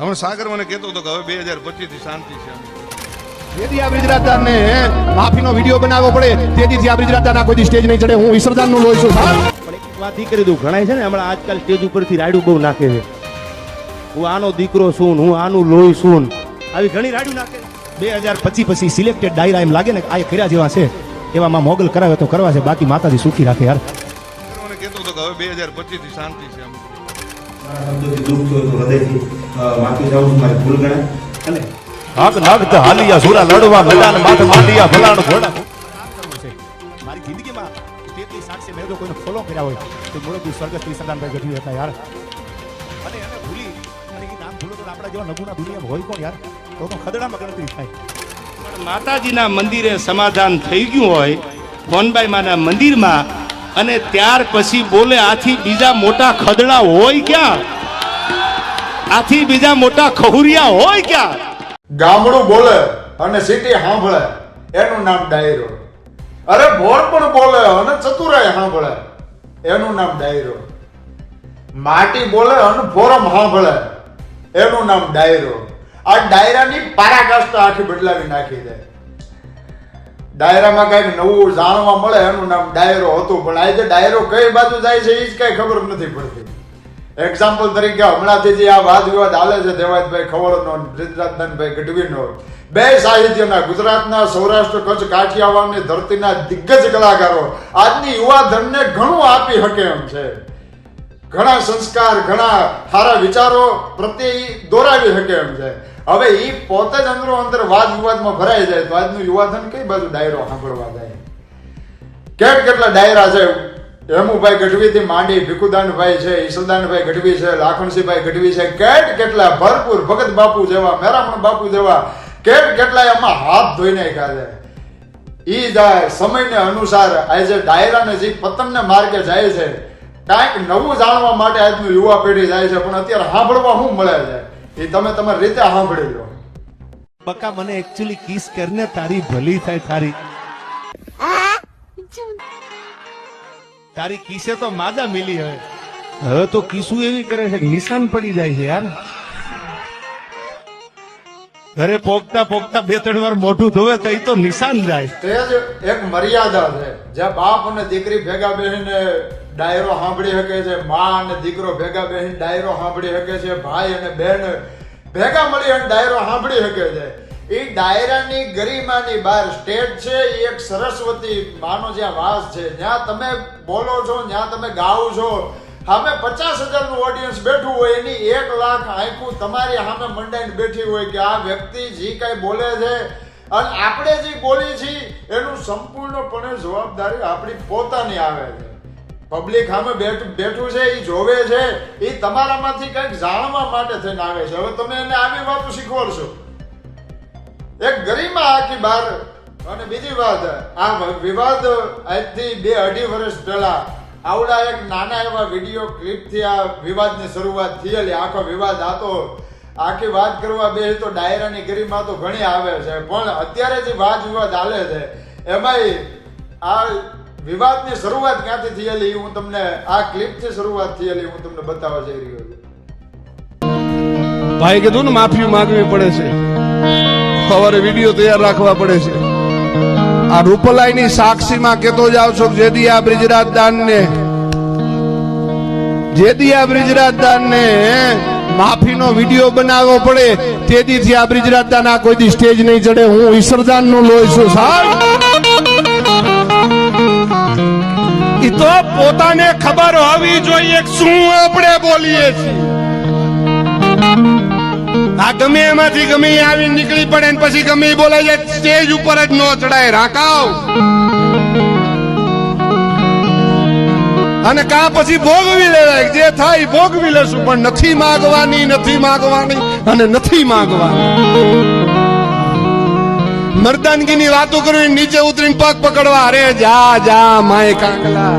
હમણાં સાગર મને કહેતો હતો કે હવે બે હજાર પચીસથી શાંતિ છે તેથી આ બ્રિજરાજદાર ને માફીનો વીડિયો બનાવવો પડે તેથી આ બ્રિજરાજદારના કોઈ સ્ટેજ નહીં ચડે. હું ઈશ્વરદાનનું લોહી છું. પણ એક વાત ઈ કરી દઉં ઘણા છે ને હમણાં આજકાલ સ્ટેજ ઉપરથી રાડું બહુ નાખે છે. હું આનો દીકરો છું હું આનું લોહી છું આવી ઘણી રાડું નાખે બે હજાર પછી પછી સિલેક્ટેડ ડાયરા એમ લાગે ને કે આ કર્યા જેવા છે. એવામાં મોગલ કરાવે તો કરવા છે બાકી માતાજી સુખી રાખે યાર. મને કહેતો હતો કે હવે બે હજાર પચીસથી શાંતિ છે. મારા શબ્દોથી દુઃખ થયું તો હૃદયથી માફી ચાહું છું મારી ભૂલ ગણાય અને હક નગ હાલિયા સુરા લડવા મેદાન માથે માંડિયા ફલાણ ઘોડા. મારી જિંદગીમાં સ્ટેજની સાક્ષી મેં જો કોઈને ફોલો કર્યા હોય તો ગઢવી હતા યાર. અને એને ભૂલી અને એ નામ ભૂલો તો આપણા જેવા નગુના દુનિયામાં હોય કોણ યાર? તો તો ખદડામાં ગણતરી થાય. પણ માતાજીના મંદિરે સમાધાન થઈ ગયું હોય મોહનબાઈ માના મંદિરમાં અને ત્યાર પછી બોલે, આથી બીજા મોટા ખદડા હોય ક્યાં? આથી બીજા મોટા ખહુરિયા હોય ક્યાં? ગામડું બોલે અને સિટી સાંભળે એનું નામ ડાયરો. અરે ભોળ પણ બોલે અને ચતુરાય સાંભળે એનું નામ ડાયરો. માટી બોલે અને ફોરમ સાંભળે એનું નામ ડાયરો. આ ડાયરાની પારાકાષ્ઠા આખી બદલાવી નાખી દે. ડાયરામાં કંઈક નવું જાણવા મળે, એનું નામ ડાયરો હતું. પણ આજે ડાયરો કઈ બાજુ જાય છે એ જ કઈ ખબર નથી પડતી. એક્ઝામ્પલ તરીકે હમણાંથી જે આ વાદ વિવાદ હાલે છે દેવાયતભાઈ ખવડનો બ્રિજરાજદાનભાઈ ગઢવીનો. બે સાહિત્યના, ગુજરાતના સૌરાષ્ટ્ર કચ્છ કાઠિયાવાડની ધરતીના દિગ્ગજ કલાકારો. આજની યુવા ધનને ઘણું આપી શકે એમ છે. ઘણા સંસ્કાર, ઘણા સારા વિચારો પ્રત્યે એ દોરાવી શકે એમ છે. હવે એ પોતે જ અંદરો અંદર વાદ વિવાદમાં ભરાઈ જાય તો આજનું યુવાધન કઈ બાજુ ડાયરો સાંભળવા જાય? કેટ કેટલા ડાયરા છે? હેમુભાઈ ગઢવીથી માંડી, ભીખુદાનભાઈ છે, ઈસલદાનભાઈ ગઢવી છે લાખણસિંહભાઈ ગઢવી છે, કેટ કેટલા ભરપૂર ભગત બાપુ જેવા, મેરામણ બાપુ જેવા, કેટ કેટલા એમાં હાથ ધોઈ નાખ્યા છે. ઈ જાય સમયને અનુસાર આજે ડાયરાને જે પતનને માર્ગે જાય છે કાંઈક નવું જાણવા માટે આજનું યુવા પેઢી જાય છે પણ અત્યારે સાંભળવા શું મળે છે? એ તમે તમારી રીતે સાંભળી લો. બકા મને એકચ્યુઅલી કિસ કરીને તારી ભલી થાય તારી. તારી કિસે તો માદા મિલી હવે. હવે તો કિસુ એવી કરે છે નિશાન પડી જાય છે યાર. ઘરે પોગતા પોગતા બે, ત્રણ વાર મોઢું ધોવે તો તો નિશાન જાય. તે જ એક મર્યાદા છે. જ્યાં બાપ અને દીકરી ભેગા બેસીને ડાયરો સાંભળી શકે છે, મા અને દીકરો ભેગા બેસીને ડાયરો સાંભળી શકે છે, ભાઈ અને બેન ભેગા મળી અને ડાયરો સાંભળી શકે છે. એ ડાયરાની ગરિમાની બહાર સ્ટેજ છે, એ એક સરસ્વતી માનો જ્યાં વાસ છે. જ્યાં તમે બોલો છો, જ્યાં તમે ગાઓ છો સામે પચાસ હજારનું ઓડિયન્સ બેઠું હોય, એની એક લાખ આંખું તમારી સામે મંડાઈને બેઠી હોય કે આ વ્યક્તિ જે કાંઈ બોલે છે. અને આપણે જે બોલી છીએ, એનું સંપૂર્ણપણે જવાબદારી આપણી પોતાની આવે છે. પબ્લિક સામે બેઠું છે એ જોવે છે એ તમારામાંથી કંઈક જાણવા માટે થઈને આવે છે. હવે તમે એને આવી વાતો શીખવાડશો. એક ગરિમા આખી બહાર અને બીજી વાત, આ વિવાદ આજથી બે અઢી વર્ષ પહેલા આવડા એક નાના એવા વીડિયો ક્લિપથી આ વિવાદની શરૂઆત થયેલી. આખો વિવાદ આતો આખી વાત કરવા બે તો ડાયરાની ગરિમા તો ઘણી આવે છે. પણ અત્યારે જે વાદ વિવાદ હાલે છે, એમાંય આ વિવાદની શરૂઆત ક્યાંથી થયેલી હું તમને આ ક્લિપથી શરૂઆત થયેલી હું તમને બતાવવા જઈ રહ્યો છું. ભાઈ કીધું ને, માફી માંગવી પડે છે. સવારે વીડિયો તૈયાર રાખવા પડે છે. આ રૂપલાઈની સાક્ષીમાં કેતો જાવ છો જેદી આ બ્રિજરાજદાન ને જેદી આ બ્રિજરાજદાન ને માફીનો વીડિયો બનાવવો પડે તેથી આ બ્રિજરાજદાન આ કોઈ દી સ્ટેજ નહીં ચડે. હું ઈશ્વરદાન નો લોહી છું સાહેબ. ઈ તો પોતાને ખબર હોવી જોઈએ શું આપણે બોલીએ છીએ. આ ગમે એમાંથી ગમે આવીને આવી નીકળી પડે ને પછી ગમે બોલાય જાય, સ્ટેજ ઉપર જ નો ચડાય રાકાવ અને કા પછી ભોગવી લેવાય જે થાય ભોગવી લેશું પણ નથી માગવાની નથી માગવાની અને નથી માગવાની. મર્દાનગીની વાતો કરવી નીચે ઉતરીને પગ પકડવા, અરે જા જા, માય કાંગલા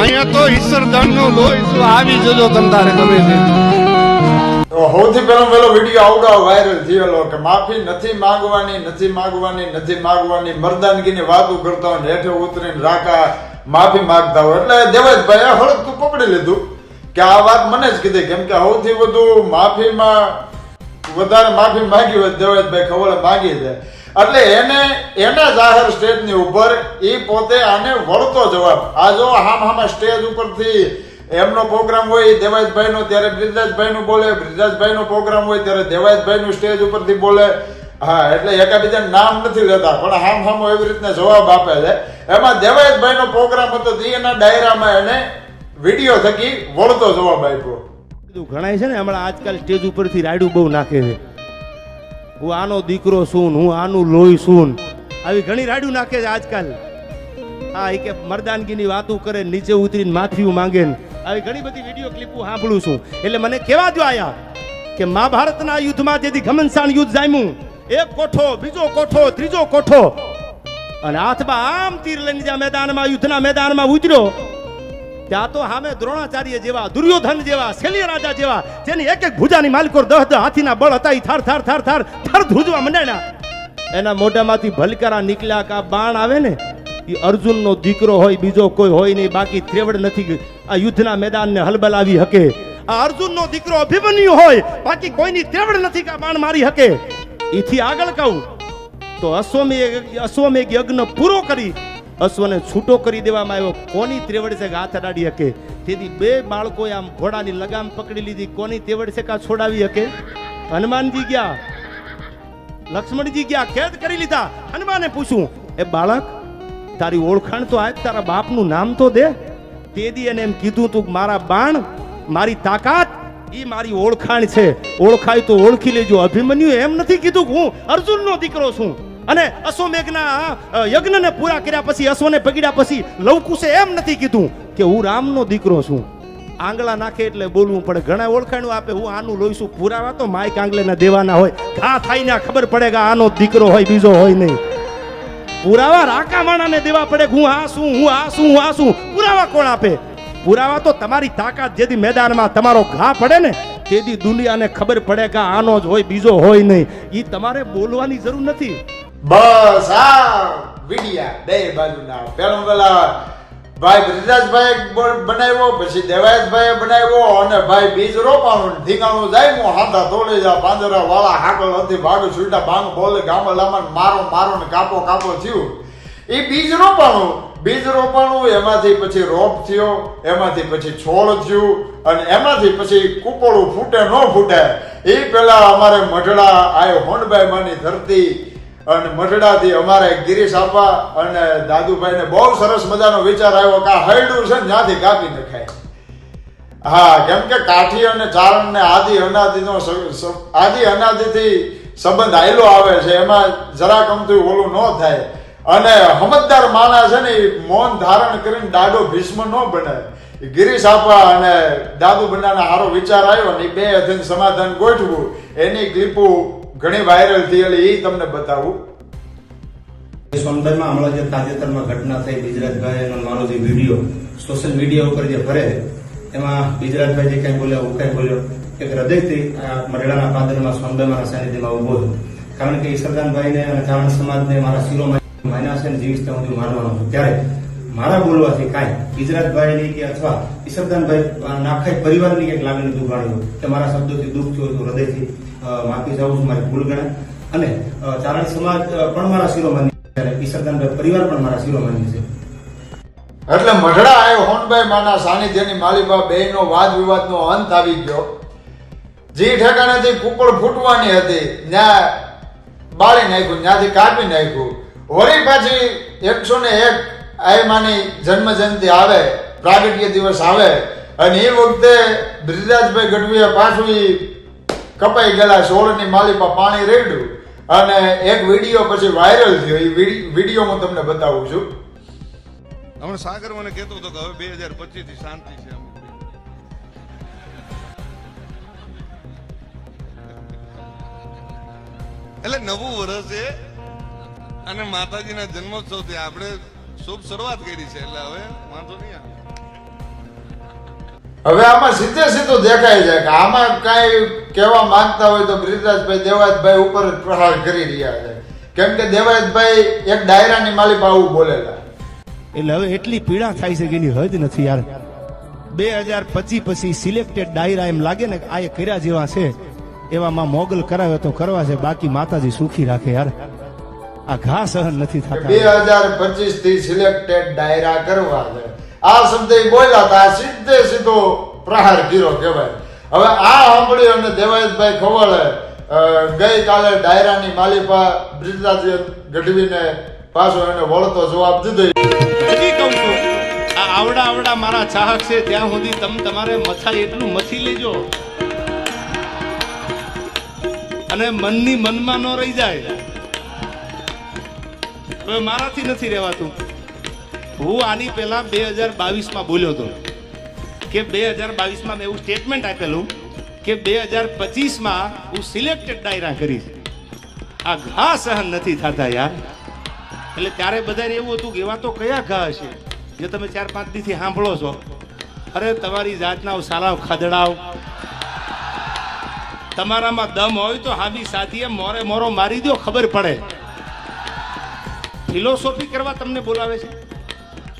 અહીંયા તો ઈશ્વર નો લોહી આવી જજો તમ તારે ગમે તો. સૌથી પહેલો પહેલો વીડિયો આવડો વાયરલ થયેલો કે માફી નથી માંગવાની નથી માંગવાની નથી માંગવાની, મરદાનગીની વાતો કરતા હોય હેઠે ઉતરીને રાકા માફી માંગતા હોય. એટલે દેવાજભાઈ હળકતું પકડી લીધું કે આ વાત મને જ કીધી, કેમ કે સૌથી વધુ માફીમાં વધારે માફી માંગી હોય દેવેશભાઈ ખબર માંગી છે એટલે એને, એના જાહેર સ્ટેજની ઉપર એ પોતે આને વળતો જવાબ. આ જો હામ હામા સ્ટેજ ઉપરથી એમનો પ્રોગ્રામ હોય એ દેવાજભાઈ નો ત્યારે બ્રિજરાજભાઈ નું બોલે બ્રિજરાજભાઈ નો પ્રોગ્રામ હોય ત્યારે દેવાજભાઈનું સ્ટેજ ઉપરથી બોલે. હા, એટલે એકાબીજાને નામ નથી લેતા, પણ હામ હામ એવી રીતના જવાબ આપે છે. એમાં દેવાજભાઈ નો પ્રોગ્રામ હતો જે એના ડાયરામાં એને વીડિયો થકી વળતો જવાબ આપ્યો. ઘણાય છે ને, હમણાં આજકાલ સ્ટેજ ઉપરથી રાયડું બહુ નાખે છે. હું આનો દીકરો છું હું આનું લોહી છું આવી ઘણી રાયડું નાખે છે આજકાલ. હા, એ કે મરદાનગીની વાતો કરે, નીચે ઉતરીને માથિયું માંગે ને. આવી ઘણી બધી વીડિયો ક્લિપો સાંભળું છું. એટલે મને કેવા જો આયા કે મહાભારતના યુદ્ધમાં જેથી ઘમનસાણ યુદ્ધ જામ્યું, એક કોઠો, બીજો કોઠો, ત્રીજો કોઠો. અને હાથમાં આમ તીર લઈને જ્યાં મેદાનમાં, યુદ્ધના મેદાનમાં ઉતર્યો, ત્યાં તો સામે દ્રોણાચાર્ય જેવા, દુર્યોધન જેવા, શૈલ્ય રાજા જેવા, જેની એક એક ભુજાની માલકોર દહ દહ હાથીના બળ હતા એ થાર થાર થાર થાર થાર ધ્રુજવા મંડાણા એના મોઢામાંથી ભલકારા નીકળ્યા કા બાણ આવે ને એ અર્જુનનો દીકરો હોય, બીજો કોઈ હોય નહીં, બાકી ત્રેવડ નથી આ યુદ્ધના મેદાનને હલબલાવી શકે આ અર્જુનનો દીકરો અભિમન્યુ હોય, બાકી કોઈની ત્રેવડ નથી કા બાણ મારી શકે એથી આગળ કહું, તો અશ્વમેઘ અશ્વમેઘ યજ્ઞ પૂરો કરી, અશ્વને છૂટો કરી દેવામાં આવ્યો. કોની ત્રેવડ છે હાથ અડાડી શકે તેથી બે બાળકોએ આમ ઘોડાની લગામ પકડી લીધી. કોની ત્રેવડ છે કા છોડાવી શકે હનુમાનજી ગયા. લક્ષ્મણજી ગયા, કેદ કરી લીધા. હનુમાને પૂછ્યું, એ બાળક તારી ઓળખાણ તો આજ તારા બાપનું નામ તો દે. તે દી એને એમ કીધું તું મારા બાણ, મારી તાકાત એ મારી ઓળખાણ છે. ઓળખાય તો ઓળખી લેજો. અભિમન્યુ એમ નથી કીધું હું અર્જુનનો દીકરો છું. અને અશ્વમેઘના યજ્ઞને પૂરા કર્યા પછી, અશ્વને પગડ્યા પછી લવકુશે એમ નથી કીધું કે હું રામનો દીકરો છું. આંગળા નાખે એટલે બોલવું પડે. ઘણા ઓળખાણું આપે, હું આનું લોહીશું પુરાવા? તો માઇક આંગળેના દેવાના હોય. ઘા થાય ને ખબર પડે કે આનો દીકરો હોય, બીજો હોય નહીં. પુરાવા રાકા માણાને દેવા પડે હું આ શું હું આ શું હું આ શું પુરાવા કોણ આપે? પુરાવા તો તમારી તાકાત જેથી મેદાનમાં તમારો ઘા પડે ને તેથી દુનિયાને ખબર પડે કે આનો જ હોય, બીજો હોય નહીં. એ તમારે બોલવાની જરૂર નથી. બસ આ વિડિયા બે બાજુના. પેલો પેલા ભાઈ બ્રિજરાજભાઈ બનાવ્યો, પછી દેવાયતભાઈએ બનાવ્યો અને ભાઈ બીજ રોપાણું ધીંગાણું જાય હું હાથા તોડી જા પાંજરા વાળા હાકલ હતી ભાગ છૂટા ભાંગ બોલે ગામા લામા મારો મારો ને કાપો કાપો થયું. એ બીજ રોપાણું બીજ રોપાણું એમાંથી પછી રોપ થયો, એમાંથી પછી છોડ થયું અને એમાંથી પછી કુપોળું ફૂટે, ન ફૂટે. એ પેલા અમારે મઢડા આયો હોંડભાઈ માની ધરતી અને મઢડાથી અમારે ગિરીશ આપવા અને દાદુભાઈને બહુ સરસ મજાનો વિચાર આવ્યો કે આ હૈડું છે ને ત્યાંથી કાપી નખાય. હા, કેમ કે કાઠી અને ચારણ ને આદિ અનાદિનો આદિ અનાદિથી સંબંધ આયલો આવે છે, એમાં જરા કમતું ઓલું ન થાય. અને હમતદાર માણસ છે ને મૌન ધારણ કરીને દાડો ભીષ્મ ન બને ગિરીશ આપવા અને દાદુ બંડાના હારો વિચાર આવ્યો ને બે અધીન સમાધાન ગોઠવું એની ક્લિપો ઘણી વાયરલ થયેલી એ તમને બતાવું. સોનભરમાં હમણાં જે તાજેતરમાં ઘટના થઈ ગુજરાતભાઈ અને મારો જે વીડિયો સોશિયલ મીડિયા ઉપર જે ફરે, એમાં ગુજરાતભાઈ જે કઈ બોલ્યા હું કઈ બોલ્યો એક હૃદયથી મરેડાના પાદરમાં સોનભાઈમાના સાનિધ્યમાં ઊભો હતો કારણ કે ઈશ્વરદાનભાઈને અને ચાવણ સમાજને મારા શિરોમાં માન્યા છે જીવીશ સુધી માનવાનો છું ત્યારે મારા બોલવાથી કાંઈ ગુજરાતભાઈની કે અથવા ઈશ્વરદાનભાઈ આખા પરિવારની કંઈક લાગણી દુભાણી હોય, કે મારા શબ્દોથી દુઃખ થયું હતું હૃદયથી માફી ચાહું છું, મારી ભૂલ ગણાય. અને ચારણ સમાજ પણ મારા અને ઈશ્વરદાનભાઈ પરિવાર પણ મારા શિરોમાન્ય છે. એટલે મઢડા એ હોનભાઈ માના સાનિધ્યની માલિકા બે નો વાદ વિવાદનો અંત આવી ગયો. જે ઠેકાણેથી કુકળ ફૂટવાની હતી. ત્યાં બાળી નાખ્યું ત્યાંથી કાપી નાખ્યું. વળી પાછી એકસો ને એક આયમાની જન્મ જયંતિ આવે, પ્રાગટ્ય દિવસ આવે. અને એ વખતે બ્રિજરાજભાઈ ગઢવીએ પાછું કપાઈ ગયેલા સોળની માલિપા પાણી રેડ્યું અને એક વીડિયો પછી વાયરલ થયો. એ વીડિયો હું તમને બતાવું છું. હમણાં સાગર મને કહેતો હતો કે હવે બે હજાર પચીસથી શાંતિ છે એટલે નવું વર્ષ છે અને માતાજીના જન્મોત્સવથી આપણે શુભ શરૂઆત કરી છે. એટલે હવે વાંધો નહીં આવે. હવે આમાં સીધે સીધું દેખાય છે કે આમાં કઈ કહેવા માંગતા હોય તો બ્રિજરાજભાઈ દેવાયતભાઈ ઉપર જ પ્રહાર કરી રહ્યા છે. કેમ કે દેવાયતભાઈ એક ડાયરાની માલિક આવું બોલેલા. એટલે હવે એટલી પીડા થાય છે કે એની હદ નથી યાર. બે હજાર પચી પછી સિલેક્ટેડ ડાયરા એમ લાગે ને કે આ એ કર્યા જેવા છે. એવામાં મોગલ કરાવે તો કરવા છે બાકી માતાજી સુખી રાખે યાર. આ ઘા સહન નથી બે હજાર પચીસથી સિલેક્ટેડ ડાયરા કરવા છે. આ શબ્દ બોલ્યા હતા સીધે સીધો પ્રહાર ગીરો કહેવાય. હવે આ સાંભળી અને દેવાયતભાઈ ગઈ ગઈકાલે ડાયરાની માલિપા બ્રિજદાજી ગઢવીને પાછો એને વળતો જવાબ દીધો. હજી કહું છું, આ આવડા આવડા મારા ચાહક છે, ત્યાં સુધી તમે તમારે મથાય એટલું મથી લેજો. અને મનની મનમાં ન રહી જાય. હવે મારાથી નથી રહેવાતું. હું આની પહેલા બે હજાર બાવીસમાં બોલ્યો હતો કે બે હજાર બાવીસમાં મેં એવું સ્ટેટમેન્ટ આપેલું કે બે હજાર પચીસમાં હું સિલેક્ટેડ ડાયરા કરીશ. આ ઘા સહન નથી થતા યાર. એટલે ત્યારે બધાને એવું હતું કે એવા તો કયા ઘા હશે? જે તમે ચાર પાંચ દીથી સાંભળો છો. અરે, તમારી જાતના સાલાવ ખાદડાવ તમારામાં દમ હોય તો હાબી સાથીએ મોરે મોરો મારી દો ખબર પડે. ફિલોસોફી કરવા તમને બોલાવે છે?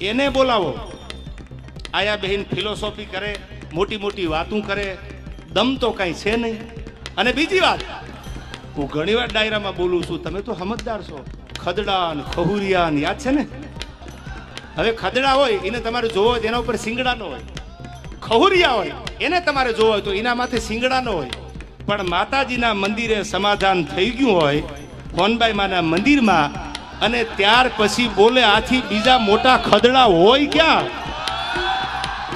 એને બોલાવો. આયા બહેન ફિલોસોફી કરે, મોટી મોટી વાતું કરે, દમ તો કાંઈ છે નહીં. અને બીજી વાત, હું ઘણી વાર ડાયરામાં બોલું છું, તમે તો સમજદાર છો. ખદડા ને ખહુરિયા યાદ છે ને? હવે ખદડા હોય, એને તમારે જોવો હોય એના ઉપર સિંગડા ન હોય. ખહુરિયા હોય, એને તમારે જોવો હોય તો એના માથે સિંગડા ન હોય. પણ માતાજીના મંદિરે સમાધાન થઈ ગયું હોય હોનબાઈ માના મંદિરમાં અને ત્યાર પછી બોલે, આથી બીજા મોટા ખદડા હોય ક્યાં?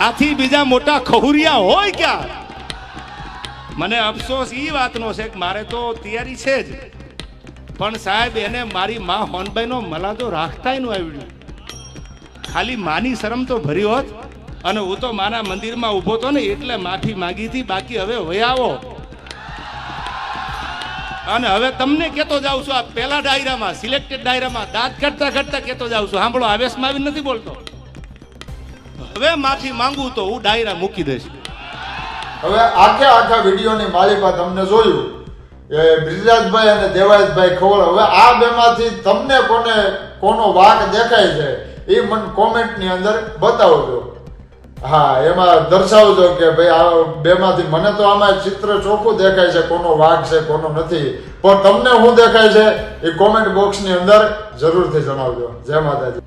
આથી બીજા મોટા ખહુરિયા હોય ક્યાં? મને અફસોસ એ વાતનો છે કે મારે તો તૈયારી છે જ. પણ સાહેબ, એને મારી માં હોનબાઈનો મલાદો રાખતાયનું આવડ્યું. ખાલી માની શરમ તો ભરી હોત. અને હું તો મારા મંદિરમાં ઊભો તો ને એટલે માફી માંગી હતી. બાકી હવે વયાવો અને હવે તમને કહેતો જાઉં છું, આ પહેલા ડાયરામાં સિલેક્ટેડ ડાયરામાં, દાંત કાઢતા કાઢતા કહેતો જાઉં છું. સાંભળો આવેશમાં આવી નથી બોલતો. હવે માફી માંગુ તો હું ડાયરા મૂકી દઈશ. હવે આખે આખા વિડીયોની માલિકા તમને જોયું. એ બ્રિજરાજભાઈ અને દેવાયતભાઈ ખવડ હવે આ બેમાંથી તમને કોને, કોનો વાક દેખાય છે, એ મને કોમેન્ટની અંદર બતાવજો. હા, એમાં દર્શાવજો કે ભાઈ આ બેમાંથી મને તો આમાં ચિત્ર ચોખ્ખું દેખાય છે, કોનો વાઘ છે, કોનો નથી. પણ તમને શું દેખાય છે, એ કોમેન્ટ બોક્સની અંદર જરૂરથી જણાવજો. જય માતાજી.